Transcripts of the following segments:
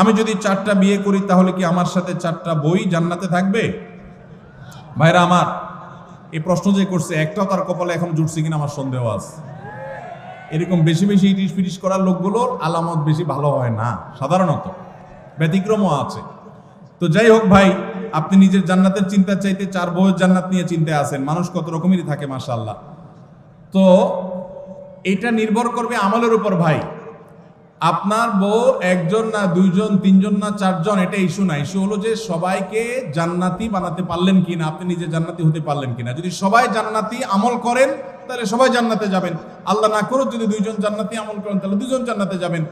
আমি যদি চারটা বিয়ে করি, তাহলে কি আমার সাথে চারটা বই জান্নাতে থাকবে? ভাইরা আমার, এই প্রশ্ন যে করছে, একটাও তার কপালে এখন জুটছে কিনা আমার সন্দেহ আছে। এরকম বেশি বেশি ইটিস পিটিস করার লোকগুলোর আলামত বেশি ভালো হয় না, সাধারণত। ব্যতিক্রমও আছে। তো যাই হোক ভাই, আপনি নিজের জান্নাতের চিন্তা চাইতে চার বউয়ের জান্নাত নিয়ে চিন্তায় আছেন। মানুষ কত রকমেরই থাকে, মাশাআল্লাহ। তো এটা নির্ভর করবে আমলের উপর ভাই। আপনার বউ একজন না দুইজন, তিনজন না চারজন, এটা ইস্যু না। ইস্যু হলো যে সবাইকে জান্নাতি বানাতে পারলেন কিনা, আপনি নিজে জান্নাতি হতে পারলেন কিনা। যদি সবাই জান্নাতি আমল করেন, তাহলে সবাই জান্নাতে যাবেন। আল্লাহ না করুক, যদি দুইজন জান্নাতি আমল করেন, তাহলে দুজন জান্নাতে যাবেন।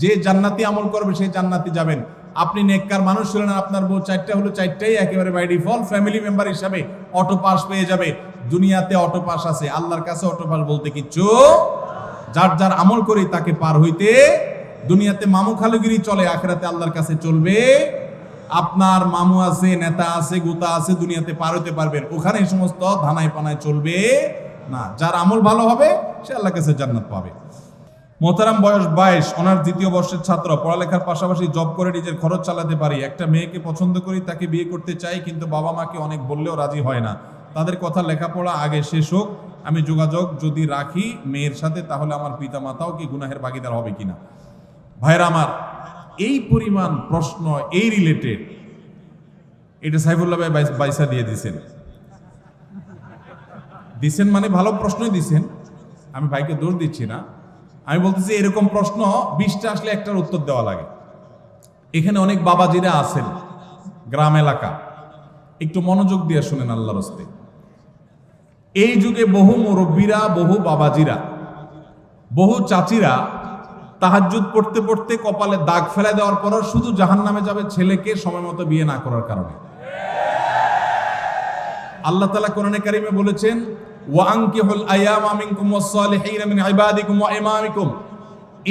যে জান্নাতি আমল করবে, সেই জান্নাতি যাবেন। আপনি নেককার মানুষ ছিলেন আপনার বউ চারটা হলো চারটাই একেবারে বাই ডিফল্ট ফ্যামিলি মেম্বার হিসাবে অটো পাস পেয়ে যাবে। দুনিয়াতে অটো পাস আছে। আল্লাহর কাছে অটো পাস বলতে কিচ্ছু যার যার আমল করি তাকে পার হইতে দুনিয়াতে মামু খালুগিরি চলে, আখেরাতে আল্লাহর কাছে চলবে। আপনার মামু আছে, নেতা আছে, গুতা আছে, দুনিয়াতে পার হতে পারবেন। ওখানে এই সমস্ত ধানায় পানায় চলবে না। যার আমল ভালো হবে, সে আল্লাহর কাছে জান্নাত পাবে। মোহতারাম বয়স বাইশ অনার দ্বিতীয় বর্ষের ছাত্র, পড়ালেখার পাশাপাশি জব করে নিজের খরচ চালাতে পারি। একটা মেয়েকে পছন্দ করি, তাকে বিয়ে করতে চাই, কিন্তু বাবা মাকে অনেক বললেও রাজি হয় না। তাদের কথা লেখাপড়া আগে শেষ হোক, আমি যোগাযোগ যদি রাখি মেয়ের সাথে, তাহলে আমার পিতা মাতাও কি গুনাহের ভাগিদার হবে কিনা? ভাইরা আমার, এই পরিমাণ প্রশ্ন, এই রিলেটেড এটা সাইফুল্লাহ ভাই বাইসা দিয়ে দিছেন। দিছেন মানে ভালো প্রশ্নই দিছেন। আমি ভাইকে দোষ দিচ্ছি না। আমি বলতেছি এরকম প্রশ্ন, বিশটা আসলে একটার উত্তর দেওয়া লাগে। এখানে অনেক বাবাজিরা আছেন, গ্রাম এলাকা। একটু মনোযোগ দিয়ে শুনেন আল্লাহর হস্তে। এই যুগে বহু মুরব্বীরা, বহু বাবাজিরা, বহু চাচিরা তাহাজ্জুদ পড়তে পড়তে কপালে দাগ ফেলে দেওয়ার পরও শুধু জাহান নামে যাবে ছেলেকে সময় মতো বিয়ে না করার কারণে। আল্লাহ তালা কোরআনে কারিমে বলেছেন ওয়াংকিহুল আয়ামা মিনকুম ওয়াস-সালিহিন মিন ইবাদিকুম ওয়া ইমামিকুম।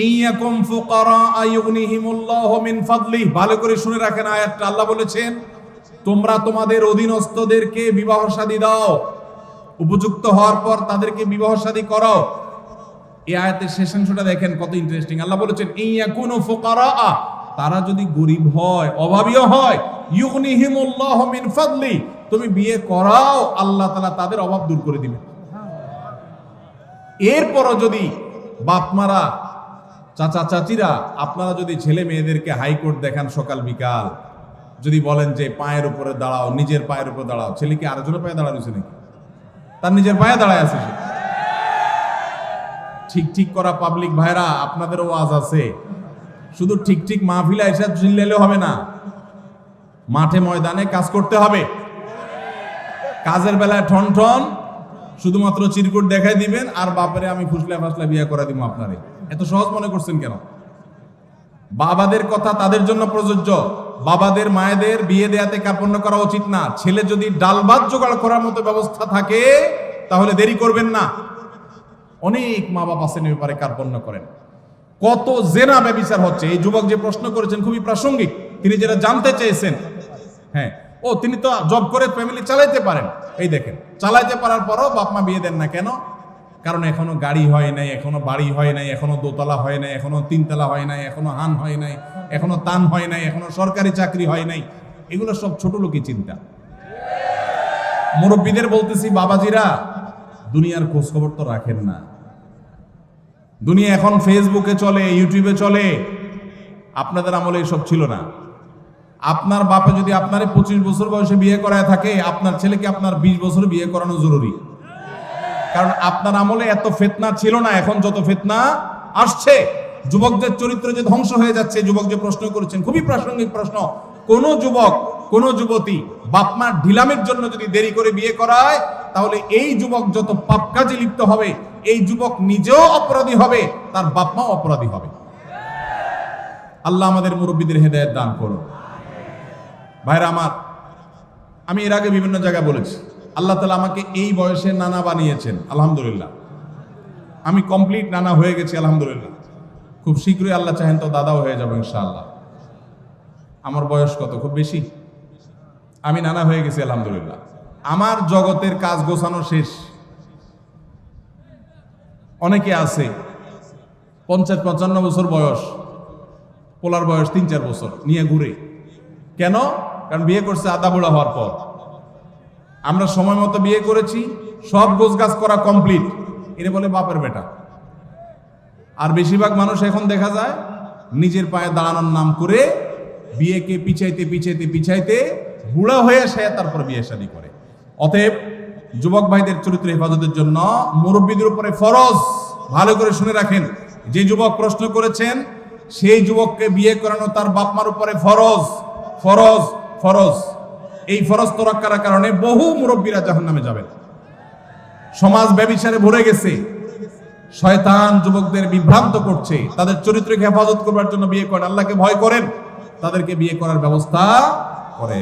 ইয়াকুম ফুকারা আয়ুগনিহিমুল্লাহু মিন ফাদলিহি ভালো করে শুনে রাখেন আয়াতটা। আল্লাহ বলেছেন, তোমরা তোমাদের অধীনস্থদেরকে বিবাহ শাদী দাও। উপযুক্ত হওয়ার পর তাদেরকে বিবাহ শাদী করাও। এই আয়াতের শেষাংশটা দেখেন কত ইন্টারেস্টিং আল্লাহ বলেছেন ইয়াকুনু ফুকারা তারা যদি গরিব হয় অভাবীও হয়, ইউগনিহিমুল্লাহু মিন ফাদলি তুমি বিয়ে করাও, আল্লাহ তাআলা তাদের অভাব দূর করে দিবেন। এরপরও যদি বাপমারা, চাচা চাচিরা, আপনারা যদি ছেলে মেয়েদেরকে হাইকোর্ট দেখান সকাল বিকাল, যদি বলেন যে পায়ের উপরে দাঁড়াও, নিজের পায়ের উপরে দাঁড়াও ছেলে কি আরেকজনের পায়ে দাঁড়ানো নাকি? তার নিজের পায়ে দাঁড়ায় আছে ঠিক ঠিক করা পাবলিক ভাইরা, আপনাদেরও ওয়াজ আছে। শুধু ঠিক ঠিক মাহফিলা এসে চিল্লাইলেও হবে না, মাঠে ময়দানে কাজ করতে হবে। কাজের বেলায় ঠন ঠন, শুধুমাত্র চিরকুট দেখাই দিবেন, আর বাপারে আমি ফুসলা ফাসলা বিয়ে করে দিব আপনারে। এত সহজ মনে করছেন কেন? বাবাদের কথা তাদের জন্য প্রযোজ্য। বাবাদের, মায়েদের বিয়ে দেয়াতে কার্পণ্য করা উচিত না। ছেলে যদি ডালবাদ জোগাড় করার মতো ব্যবস্থা থাকে, তাহলে দেরি করবেন না। অনেক মা বাবা এই ব্যাপারে কার্পণ্য করেন। কত জেনা ব্যবিচার হচ্ছে। এই যুবক যে প্রশ্ন করেছেন খুবই প্রাসঙ্গিক। তিনি যেটা জানতে চেয়েছেন হ্যাঁ ও তিনি তো জব করে ফ্যামিলি চালাইতে পারেন। এই দেখেন, চালাইতে পারার পরও বাপ মা বিয়ে দেন না কেন? কারণ এখনও গাড়ি হয় নাই, এখনও বাড়ি হয় নাই, এখনও দোতলা হয় নাই, এখনও তিনতলা হয় নাই, এখনও হান হয় নাই, এখনও তান হয় নাই, এখনও সরকারি চাকরি হয় নাই। এগুলো সব ছোট লোকই চিন্তা। মুরব্বীদের বলতেছি, বাবাজিরা দুনিয়ার খোঁজ খবর তো রাখেন না। দুনিয়া এখন ফেসবুকে চলে ইউটিউবে চলে, আপনাদের আমলে এসব ছিল না। আপনার বাপে যদি আপনারে পঁচিশ বছর বয়সে বিয়ে করায় থাকে, আপনার ছেলেকে আপনার বিশ বছর বিয়ে করানো জরুরি। কারণ আপনার আমলে এত ফেতনা ছিল না, এখন যত ফেতনা আসছে, যুবকদের চরিত্র যে ধ্বংস হয়ে যাচ্ছে, যুবক যে প্রশ্ন করেছেন, খুবই প্রাসঙ্গিক প্রশ্ন। কোন যুবক কোন যুবতী বাপমার ঢিলামের জন্য যদি দেরি করে বিয়ে করায়, তাহলে এই যুবক যত পাপ কাজে লিপ্ত হবে, এই যুবক নিজেও অপরাধী হবে, তার বাপমাও অপরাধী হবে। আল্লাহ আমাদের মুরব্বীদের হেদায়ত দান করুন। ভাইরা আমার, আমি এর আগে বিভিন্ন জায়গায় বলেছি, আল্লাহ তালা আমাকে এই বয়সে নানা বানিয়েছেন, আলহামদুলিল্লাহ। আমি কমপ্লিট নানা হয়ে গেছি, আলহামদুলিল্লাহ। খুব শীঘ্রই আল্লাহ চাহেন তো দাদাও হয়ে যাব, ইনশাআল্লাহ। আমার বয়স কত? খুব বেশি? আমি নানা হয়ে গেছি, আলহামদুলিল্লাহ। আমার জগতের কাজ গোছানো শেষ। অনেকে আছে, পঞ্চাশ, পঞ্চান্ন বছর বয়স, পোলার বয়স তিন, চার বছর, নিয়ে ঘুরে। কেন? কারণ বিয়ে করছে আদা বুড়া হওয়ার পর। আমরা সময় মতো বিয়ে করেছি, সব গোছ গাছ করা কমপ্লিট। এটা বলে বাপের বেটা। আর বেশিরভাগ মানুষ এখন দেখা যায়, নিজের পায়ে দাঁড়ানোর নাম করে বিয়েকে পিছাইতে পিছাইতে পিছাইতে বুড়া হয়ে সে তারপর বিয়ে শাদী করে। অতএব যুবক ভাইদের চরিত্র হেফাজতের জন্য মুরব্বীদের উপরে ফরজ। ভালো করে শুনে রাখেন, যে যুবক প্রশ্ন করেছেন, সেই যুবককে বিয়ে করানো তার বাপমার উপরে ফরজ। ফরজ ফরজ। এই ফরজ তোরাক্কার কারণে বহু মুরব্বীরা জাহান নামে যাবেন। সমাজ ব্যবিচারে ভরে গেছে। শয়তান যুবকদের বিভ্রান্ত করছে। তাদের চরিত্রকে হেফাজত করবার জন্য বিয়ে করেন। আল্লাহকে ভয় করেন। তাদেরকে বিয়ে করার ব্যবস্থা করে